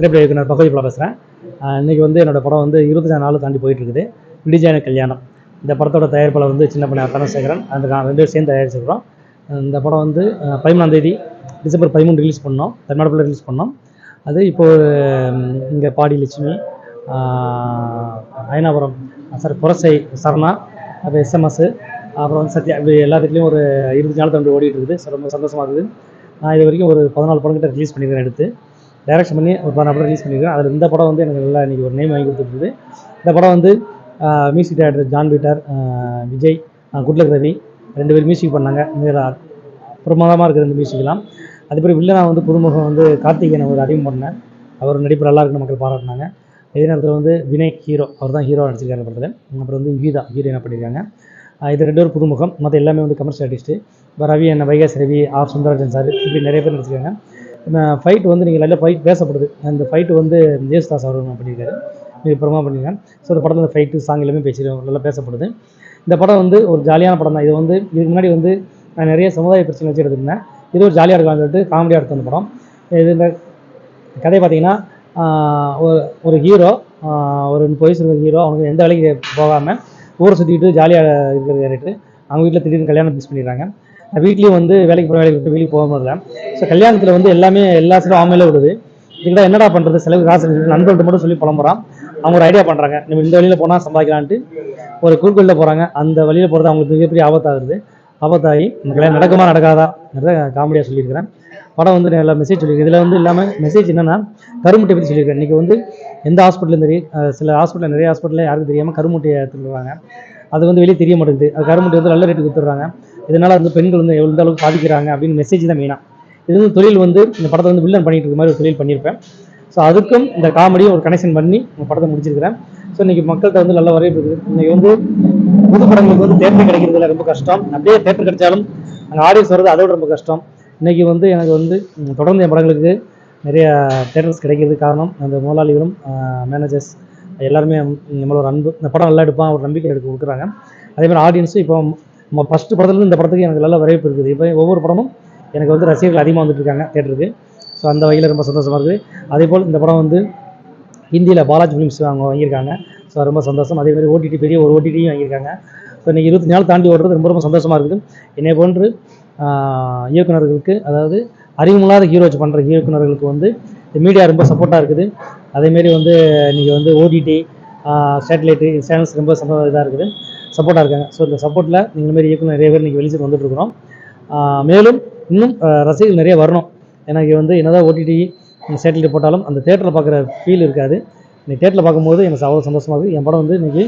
திரைப்பட இயக்குனர் பகவதி பிள்ளை பேசுகிறேன் இன்றைக்கி வந்து என்னோடய படம் வந்து இருபத்தஞ்சாம் நாள் தாண்டி போயிட்டுருக்குது. விடிஜான கல்யாணம். இந்த படத்தோட தயாரிப்பாளர் வந்து சின்ன பண்ண தனசேகரன் அந்த நான் ரெண்டு பேரும் சேர்ந்து தயாரிச்சிருக்கிறோம். இந்த படம் வந்து பதிமூணாந்தேதி பதிமூணாம் தேதி டிசம்பர் பதிமூணு ரிலீஸ் பண்ணோம். தமிழ்நாட்டில் ரிலீஸ் பண்ணோம். அது இப்போ இங்கே பாடி லட்சுமி அயனாபுரம் சார் புரசை சரணா அப்புறம் எஸ்எம்எஸ்ஸு அப்புறம் வந்து சத்யா இப்படி எல்லாத்துக்குலேயும் ஒரு இருபது நாள் தாண்டி ஓடிட்டு இருக்குது. ரொம்ப சந்தோஷமாக இருக்குது. நான் இது வரைக்கும் ஒரு பதினாலு படம் கிட்ட ரிலீஸ் பண்ணியிருக்கேன் எடுத்து. டைரக்ஷன் பண்ணி ஒரு பதினாலு படம் ரிலீஸ் பண்ணியிருக்கேன் அதில் இந்த படம் வந்து எனக்கு நல்லா இன்றைக்கி ஒரு நேம் வாங்கி கொடுத்துருக்குது. இந்த படம் வந்து music director John Peter Vijay good luck Ravi ரெண்டு பேரும் மியூசிக் பண்ணாங்க. மிக பிரமாதமாக இருக்கிற இந்த மியூசிக்லாம் அதுபோல் வில்லனா வந்து புதுமுகம் வந்து கார்த்திகேயனை ஒரு அறிமுகம் பண்ணேன் அவர் நடிப்பு நல்லா இருக்குன்னு மக்கள் பாராட்டினாங்க. இதே நேரத்தில் வந்து வினய் ஹீரோ அவர் தான் ஹீரோ நடிச்சிருக்காரு படத்தில். அப்புறம் வந்து கீதா ஹீரோயினாக பண்ணியிருக்காங்க இது ரெண்டு பேரும் புதுமுகம். மற்ற எல்லாமே வந்து கமர்ஷியல் ஆர்டிஸ்ட்டு இப்போ ரவி என்ன வைகாஸ் ரவி ஆர் சுந்தரராஜன் சார் இப்படி நிறைய பேர் நடிச்சிருக்காங்க. ஃபைட் வந்து நீங்கள் நல்ல ஃபைட் பேசப்படுது. அந்த ஃபைட்டு வந்து ஜேசுதாஸ் அவர்கள் பண்ணியிருக்காரு. மிக பிரமா பண்ணியிருக்காங்க ஸோ இந்த படத்தில் இந்த ஃபைட்டு சாங் எல்லாமே பேசி நல்லா பேசப்படுது. இந்த படம் வந்து ஒரு ஜாலியான படம் தான். இது வந்து இதுக்கு முன்னாடி வந்து நான் நிறைய சமுதாய பிரச்சனை வச்சு எடுத்திருந்தேன். இது ஒரு ஜாலியாக இருக்கலாம்னு சொல்லிட்டு காமெடியாக எடுத்த அந்த படம். இது இந்த கதை பார்த்தீங்கன்னா ஒரு ஒரு ஹீரோ ஒரு முப்பது வயசு இருக்கிற ஹீரோ அவனுக்கு எந்த வேலைக்கு போகாமல் ஊரை சுற்றிக்கிட்டு ஜாலியாக இருக்கிற கேரக்டர் அவங்க வீட்டில் திடீர்னு கல்யாணம் ஃபிக்ஸ் பண்ணிடுறாங்க. வீட்லேயும் வந்து வேலைக்கு போகிற வேலைக்கு விட்டு வெளியே போக முடியல. ஸோ கல்யாணத்தில் வந்து எல்லாமே எல்லா சைடும் ஆமையில விடுது. இதுக்கிட்ட என்னடா பண்ணுறது செலவு காசு நண்பர்கள்ட்ட மட்டும் சொல்லி புலம்புறான். அவங்க ஒரு ஐடியா பண்ணுறாங்க நம்ம இந்த வழியில் போனால் சம்பாதிக்கலான்ட்டு ஒரு குறுக்கோளில் போகிறாங்க அந்த வழியில் போகிறது அவங்களுக்கு மிகப்பெரிய ஆபத்தாகுது. ஆபத்தாகி இந்த கல்யாணம் நடக்குமா நடக்காதா? காமெடியாக சொல்லியிருக்கிறேன். படம் வந்து நல்லா மெசேஜ் சொல்லியிருக்கேன். இதில் வந்து இல்லாமல் மெசேஜ் என்னென்னா கருமுட்டை பற்றி சொல்லியிருக்கேன் இன்றைக்கி வந்து எந்த ஹாஸ்பிட்டலும் தெரியும் சில ஹாஸ்பிட்டலில் நிறைய ஹாஸ்பிட்டலில் யாருக்கும் தெரியாமல் கருமுட்டையை எடுத்துருவாங்க அது வந்து வெளியே தெரிய மாட்டேங்குது. அது கருமுட்டை வந்து நல்ல ரேட்டுக்கு கொடுத்துட்றாங்க இதனால் வந்து பெண்கள் வந்து எவ்வளோ அளவுக்கு பாதிக்கிறாங்க அப்படின்னு மெசேஜ் தான் மெயினாக இது வந்து தொழில் வந்து இந்த படத்தை வந்து வில்லன் பண்ணிட்டு இருக்க மாதிரி ஒரு தொழில் பண்ணியிருப்பேன். ஸோ அதுக்கும் இந்த காமெடியும் ஒரு கனெக்ஷன் பண்ணி இந்த படத்தை முடிச்சிருக்கிறேன். ஸோ இன்றைக்கி மக்கள்கிட்ட வந்து நல்ல வரவேற்பு இருக்குது. இன்றைக்கி வந்து புது படங்களுக்கு வந்து தேட்டர் கிடைக்கிறதுல ரொம்ப கஷ்டம். அப்படியே தேட்டர் கிடைச்சாலும் அங்கே ஆடியன்ஸ் வர்றது அதோட ரொம்ப கஷ்டம். இன்றைக்கி வந்து எனக்கு வந்து தொடர்ந்து என் படங்களுக்கு நிறைய தேட்டர்ஸ் கிடைக்கிறது காரணம் அந்த முதலாளிகளும் மேனேஜர்ஸ் எல்லாருமே நம்மளோட அன்பு. இந்த படம் நல்லா எடுப்பான் ஒரு நம்பிக்கை எடுக்க கொடுக்குறாங்க. அதே மாதிரி ஆடியன்ஸும் இப்போ ஃபஸ்ட்டு படத்துலேருந்து இந்த படத்துக்கு எனக்கு நல்ல வரவேற்பு இருக்குது. இப்போ ஒவ்வொரு படமும் எனக்கு வந்து ரசிகர்கள் அதிகமாக வந்துட்டு இருக்காங்க தேட்டருக்கு ஸோ அந்த வகையில் ரொம்ப சந்தோஷமாக இருக்குது. அதே போல் இந்த படம் வந்து ஹிந்தியில் பாலாஜி ஃபிலிம்ஸ் அவங்க வாங்கியிருக்காங்க. ஸோ ரொம்ப சந்தோஷம். அதே மாதிரி ஓடிடி பெரிய ஒரு ஓடிடியும் வாங்கியிருக்காங்க. ஸோ இன்றைக்கி இருபத்தி நாள் தாண்டி ஓடுறது ரொம்ப ரொம்ப சந்தோஷமாக இருக்குது. என்னை போன்று இயக்குநர்களுக்கு இயக்குனர்களுக்கு அதாவது அறிமுகமில்லாத ஹீரோ பண்ணுற இயக்குனர்களுக்கு வந்து இந்த மீடியா ரொம்ப சப்போர்ட்டாக இருக்குது. அதேமாரி வந்து இன்றைக்கி வந்து ஓடிடி சேட்டலைட்டு சேனல்ஸ் ரொம்ப சந்தோஷம் இதாக இருக்குது. சப்போர்ட்டாக இருக்காங்க. ஸோ இந்த சப்போர்ட்டில் இந்த மாதிரி இயக்குனர் நிறைய பேர் இன்றைக்கி வெளிச்சிட்டு வந்துட்டுருக்குறோம் மேலும் இன்னும் ரசிகர்கள் நிறைய வரணும். எனக்கு வந்து என்னதான் ஓடிடி சேட்டலைட் போட்டாலும் அந்த தேட்டரில் பார்க்குற ஃபீல் இருக்காது. இன்னைக்கு தேட்டரில் பார்க்கும்போது எனக்கு அவ்வளோ சந்தோஷமாக இருக்குது என் படம் வந்து இன்றைக்கி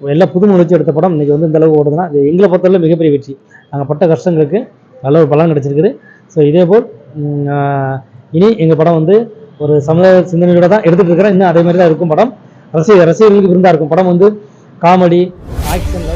எல்லா புது முயற்சி எடுத்த படம். இன்றைக்கி வந்து இந்தளவு ஓடுதுன்னா இது எங்களை பொறுத்தவரை மிகப்பெரிய வெற்றி. நாங்கள் பட்ட கஷ்டங்களுக்கு நல்ல ஒரு பலன் கிடச்சிருக்குது. ஸோ இதேபோல் இனி எங்கள் படம் வந்து ஒரு சமுதாய சிந்தனையோட தான் எடுத்துகிட்டு இருக்கிறேன். இன்னும் அதே மாதிரி தான் இருக்கும் படம். ரசிக ரசிகர்களுக்கு விருந்தாக இருக்கும். படம் வந்து காமெடி ஆக்ஷன் பிடிச்சிருக்கு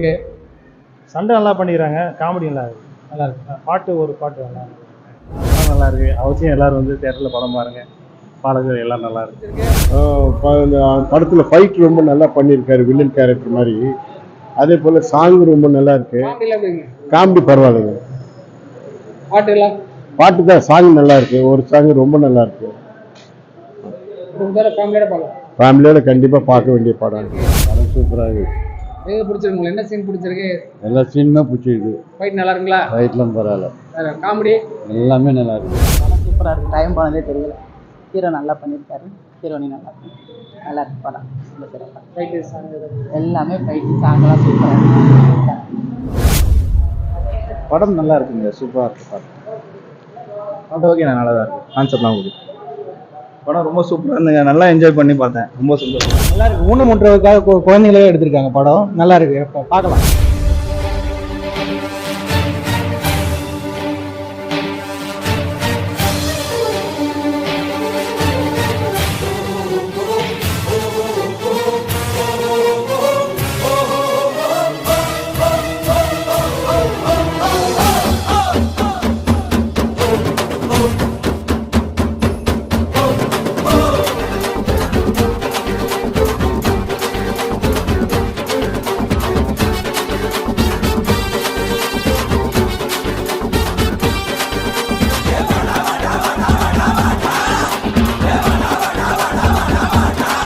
உங்களுக்கு சண்டை நல்லா பண்ணிக்கிறாங்க. காமெடி நல்லா இருக்கு. நல்லா இருக்கு. பாட்டு ஒரு பாட்டு நல்லா இருக்கு. நல்லா இருக்கு. அவசியம் எல்லாரும் வந்து தேட்டரில் படம் பாருங்க. பாடல்கள் எல்லாம் நல்லா இருக்கு. படத்தில் ஃபைட் ரொம்ப நல்லா பண்ணியிருக்காரு வில்லன் கேரக்டர் மாதிரி. அதே போல் சாங் ரொம்ப நல்லா இருக்கு. காமெடி பரவாயில்லைங்க. பாட்டுலாம் பாட்டு தான் சாங் நல்லா இருக்கு. ஒரு சாங் ரொம்ப நல்லா இருக்கு. ஃபேமிலியோட பார்க்கலாம் ஃபேமிலியோட கண்டிப்பா பார்க்க வேண்டிய படம். படம் சூப்பரா இருக்கு. எது பிடிச்சிருக்கு? உங்களுக்கு என்ன சீன் பிடிச்சிருக்கு? எல்லா சீனுமே பிடிச்சிருக்கு. ஃபைட் நல்லா இருக்குங்களா? ஃபைட்லாம் பரவாயில்ல. காமெடி எல்லாமே நல்லா இருக்கு. படம் சூப்பராக இருக்குது டைம் போனதே தெரியல. ஹீரோ நல்லா பண்ணியிருக்காரு ஹீரோனி நல்லா இருக்கு. நல்லா இருக்கு படம். ரொம்ப சிறப்பாக ஃபைட்டு சாங் எல்லாமே ஃபைட்டு சாங்கெல்லாம் சூப்பராக இருக்கு. படம் நல்லா இருக்குங்க. சூப்பராக இருக்கு படம். படம் ஓகே நல்லா தான் இருக்கு. கான்செப்ட்லாம் ஓகே படம் ரொம்ப சூப்பராக இருந்துங்க நல்லா என்ஜாய் பண்ணி பார்த்தேன். ரொம்ப சூப்பராக நல்லா இருக்கு. ஊனமுற்றவுக்காக குழந்தைங்களே எடுத்திருக்காங்க படம். நல்லா இருக்கு. பார்க்கலாம்.